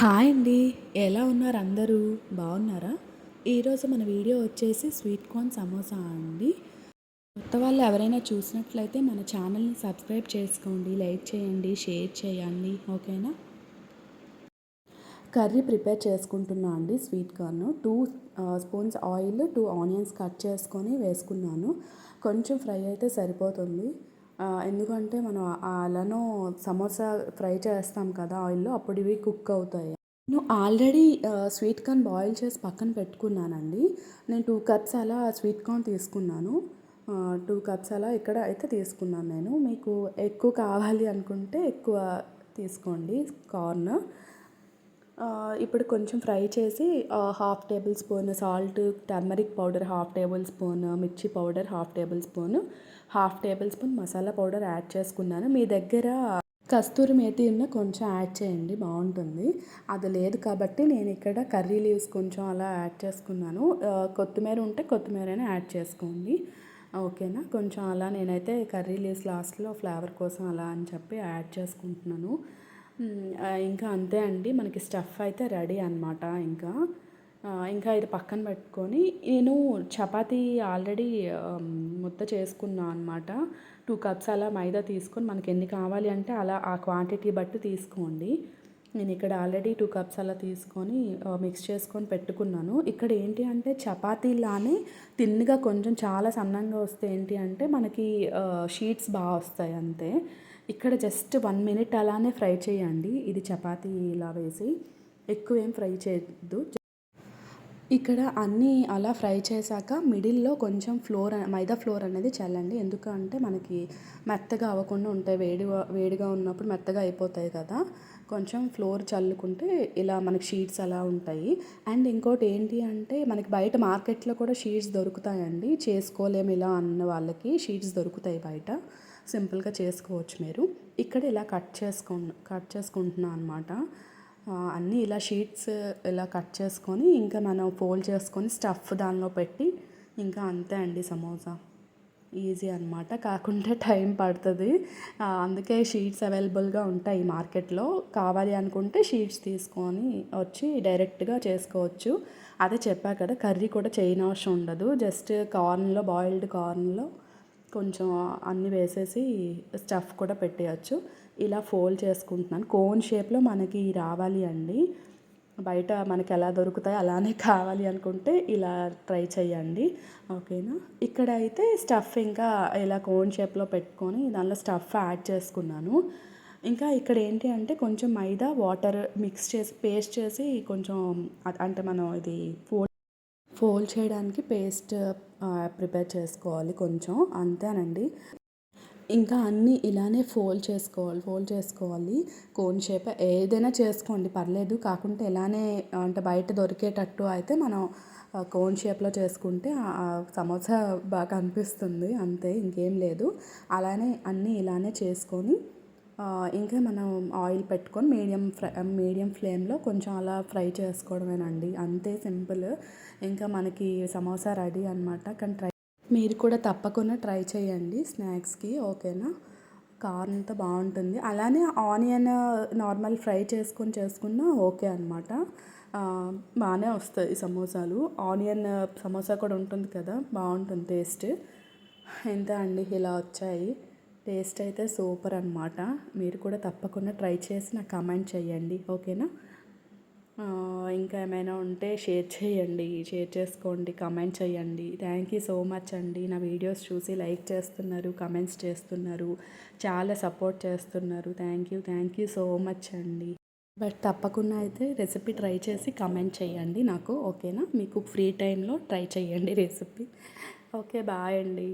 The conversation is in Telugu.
హాయ్ అండి. ఎలా ఉన్నారు అందరూ? బాగున్నారా? ఈరోజు మన వీడియో వచ్చేసి స్వీట్ కార్న్ సమోసా అండి. కొత్త వాళ్ళు ఎవరైనా చూసినట్లయితే మన ఛానల్ని సబ్స్క్రైబ్ చేసుకోండి లైక్ చేయండి షేర్ చేయండి. ఓకేనా? కర్రీ ప్రిపేర్ చేసుకుంటున్నా అండి sweet corn. Two spoons oil two onions cut చేసుకొని వేసుకున్నాను. కొంచెం ఫ్రై అయితే సరిపోతుంది. ఎందుకంటే మనం అలానో సమోసా ఫ్రై చేస్తాం కదా ఆయిల్లో అప్పుడు ఇవి కుక్ అవుతాయి. నేను ఆల్రెడీ స్వీట్ కార్న్ బాయిల్ చేసి పక్కన పెట్టుకున్నానండి. నేను టూ కప్స్ అలా స్వీట్ కార్న్ తీసుకున్నాను. టూ కప్స్ అలా ఇక్కడ అయితే తీసుకున్నాను నేను. మీకు ఎక్కువ కావాలి అనుకుంటే ఎక్కువ తీసుకోండి కార్న్. ఇప్పుడు కొంచెం ఫ్రై చేసి half tablespoon salt turmeric powder half tablespoon మిర్చి powder half tablespoon half tablespoon masala powder add చేసుకున్నాను. మీ దగ్గర కస్తూరి మేతి ఉన్న కొంచెం యాడ్ చేయండి బాగుంటుంది. అది లేదు కాబట్టి నేను ఇక్కడ కర్రీ లీవ్స్ కొంచెం అలా యాడ్ చేసుకున్నాను. కొత్తిమీర ఉంటే కొత్తిమీరనే యాడ్ చేసుకోండి. ఓకేనా? కొంచెం అలా నేనైతే కర్రీ లీవ్స్ లాస్ట్లో ఫ్లేవర్ కోసం అలా అని చెప్పి యాడ్ చేసుకుంటున్నాను. ఇంకా అంతే అండి. మనకి స్టఫ్ అయితే రెడీ అనమాట ఇంకా. ఇంకా ఇది పక్కన పెట్టుకొని నేను చపాతీ ఆల్రెడీ ముద్ద చేసుకున్నాను అనమాట టూ కప్స్ అలా మైదా తీసుకొని మనకి ఎన్ని కావాలి అంటే అలా ఆ క్వాంటిటీ బట్టి తీసుకోండి. నేను ఇక్కడ ఆల్రెడీ టూ కప్స్ అలా తీసుకొని మిక్స్ చేసుకొని పెట్టుకున్నాను. ఇక్కడ ఏంటి అంటే చపాతీలానే తిన్నగా కొంచెం చాలా సన్నంగా వస్తే ఏంటి అంటే మనకి షీట్స్ బాగా వస్తాయి అంతే. ఇక్కడ జస్ట్ వన్ మినిట్ అలానే ఫ్రై చేయండి. ఇది చపాతీ ఇలా వేసి. ఎక్కువ ఏం ఫ్రై చేయొద్దు. ఇక్కడ అన్నీ అలా ఫ్రై చేశాక మిడిల్లో కొంచెం ఫ్లోర్ మైదా ఫ్లోర్ అనేది చల్లండి. ఎందుకంటే మనకి మెత్తగా అవ్వకుండా ఉంటాయి వేడి వేడిగా ఉన్నప్పుడు మెత్తగా అయిపోతాయి కదా. కొంచెం ఫ్లోర్ చల్లుకుంటే ఇలా మనకి షీట్స్ అలా ఉంటాయి. అండ్ ఇంకోటి ఏంటి అంటే మనకి బయట మార్కెట్లో కూడా షీట్స్ దొరుకుతాయండి. చేసుకోలేము ఇలా అన్న వాళ్ళకి షీట్స్ దొరుకుతాయి బయట. సింపుల్గా చేసుకోవచ్చు మీరు. ఇక్కడ ఇలా కట్ చేసుకో కట్ చేసుకుంటున్నాను అనమాట అన్నీ ఇలా షీట్స్ ఇలా కట్ చేసుకొని ఇంకా మనం ఫోల్డ్ చేసుకొని స్టఫ్ దానిలో పెట్టి ఇంకా అంతే అండి సమోసా. ఈజీ అనమాట కాకుంటే టైం పడుతుంది. అందుకే షీట్స్ అవైలబుల్గా ఉంటాయి మార్కెట్లో. కావాలి అనుకుంటే షీట్స్ తీసుకొని వచ్చి డైరెక్ట్గా చేసుకోవచ్చు. అదే చెప్పా కదా కర్రీ కూడా చేయనవసరం ఉండదు. జస్ట్ కార్న్లో బాయిల్డ్ కార్న్లో కొంచెం అన్నీ వేసేసి స్టఫ్ కూడా పెట్టేయచ్చు. ఇలా ఫోల్డ్ చేసుకుంటున్నాను. కోన్ షేప్లో మనకి రావాలి అండి. బయట మనకి ఎలా దొరుకుతాయి అలానే కావాలి అనుకుంటే ఇలా ట్రై చేయండి ఓకేనా? ఇక్కడ అయితే స్టఫ్ ఇంకా ఇలా కోన్ షేప్లో పెట్టుకొని దానిలో స్టఫ్ యాడ్ చేసుకున్నాను. ఇంకా ఇక్కడ ఏంటి అంటే కొంచెం మైదా వాటర్ మిక్స్ చేసి పేస్ట్ చేసి కొంచెం అంటే మనం ఇది ఫోల్డ్ చేయడానికి పేస్ట్ ప్రిపేర్ చేసుకోవాలి కొంచెం. అంతేనండి. ఇంకా అన్నీ ఇలానే ఫోల్డ్ చేసుకోవాలి ఫోల్డ్ చేసుకోవాలి. కోన్ షేప్ ఏదైనా చేసుకోండి. పర్లేదు. కాకుంటే ఇలానే అంటే బయట దొరికేటట్టు అయితే మనం కోన్ షేప్లో చేసుకుంటే సమోసా బాగా అనిపిస్తుంది. అంతే. ఇంకేం లేదు. అలానే అన్నీ ఇలానే చేసుకొని ఇంకా మనం ఆయిల్ పెట్టుకొని మీడియం ఫ్రై మీడియం ఫ్లేమ్లో కొంచెం అలా ఫ్రై చేసుకోవడమేనండి. అంతే సింపుల్. ఇంకా మనకి సమోసా రెడీ అనమాట కానీ ట్రై మీరు కూడా తప్పకుండా ట్రై చేయండి స్నాక్స్కి ఓకేనా? కార్న్తో బాగుంటుంది. అలానే ఆనియన్ నార్మల్ ఫ్రై చేసుకొని చేసుకున్నా ఓకే అనమాట బాగానే వస్తాయి సమోసాలు. ఆనియన్ సమోసా కూడా ఉంటుంది కదా బాగుంటుంది టేస్ట్. ఎంత అండి ఇలా వచ్చాయి? టేస్ట్ అయితే సూపర్ అనమాట మీరు కూడా తప్పకుండా ట్రై చేసి నాకు కమెంట్ చేయండి ఓకేనా? ఇంకా ఏమైనా ఉంటే షేర్ చేయండి షేర్ చేసుకోండి కమెంట్ చేయండి. థ్యాంక్ యూ సో మచ్ అండి. నా వీడియోస్ చూసి లైక్ చేస్తున్నారు కమెంట్స్ చేస్తున్నారు చాలా సపోర్ట్ చేస్తున్నారు. Thank you thank you so much అండి. బట్ తప్పకుండా అయితే రెసిపీ ట్రై చేసి కమెంట్ చేయండి నాకు ఓకేనా? మీకు ఫ్రీ టైంలో ట్రై చేయండి రెసిపీ. ఓకే బాయ్ అండి.